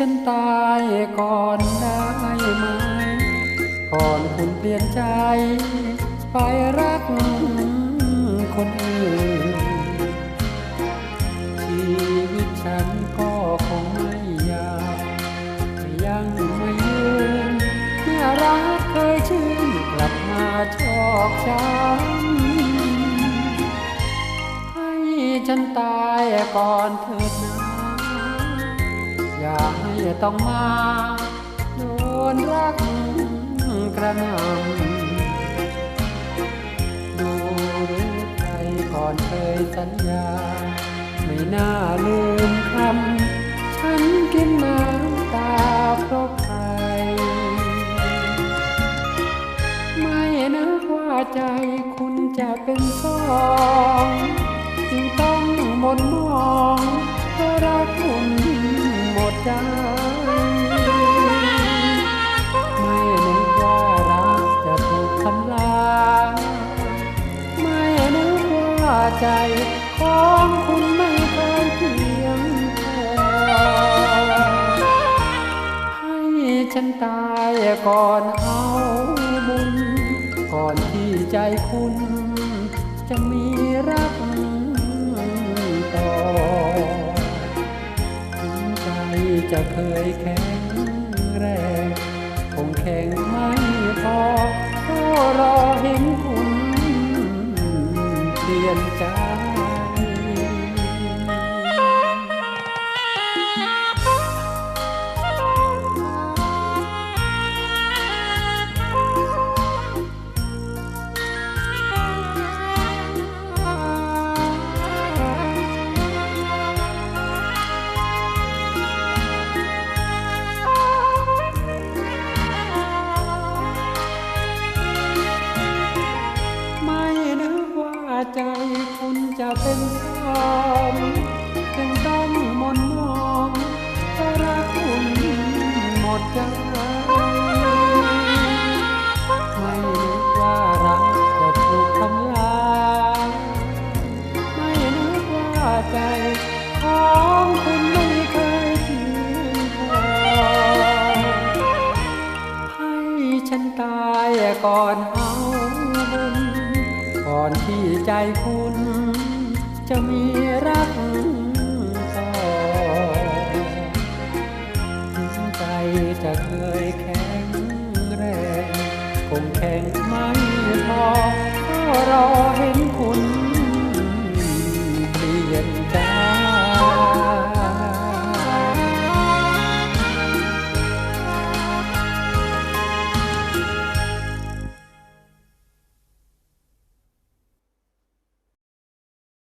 ฉันตายก่อนได้ไหม ก่อนคุณเปลี่ยนใจ ไปรักคนอื่น ชีวิตฉันก็คงไม่ยาวแต่ยังไม่ยืนเมื่อรักเคยชื่นกลับมาชอกช้ำให้ฉันตายก่อนเถิดนะ อย่าให้ต้องมา โดนรักกระนำดูรือใครก่อนเคยสัญญา ไม่น่าลืมคำฉันกินน้ำตาเพราะใคร ไม่นึกว่าใจคุณจะเป็นสองจึงต้องหมดมอง ใจของคุณไม่เคยเพียงพอให้ฉันตายก่อนเอาบุญ ก่อนที่ใจคุณ จะมีรักต่อถึงใจจะเคยแข็งแรงคงแข็งไม่พอก็รอเห็น นใจ จะเป็นสองต้องมนมองเพราะรักคุณหมดใจไม่นึกว่ารักจะถูกทำลายไม่นึกว่าใจของคุณไม่เคยเพียงพอให้ฉันตายก่อนเอาบุญก่อนที่ใจคุณ จะมีรักต่อถึงใจจะเคยแข็งแรงคงแข็งไม่พอก็รอเห็นคุณเปลี่ยนใจ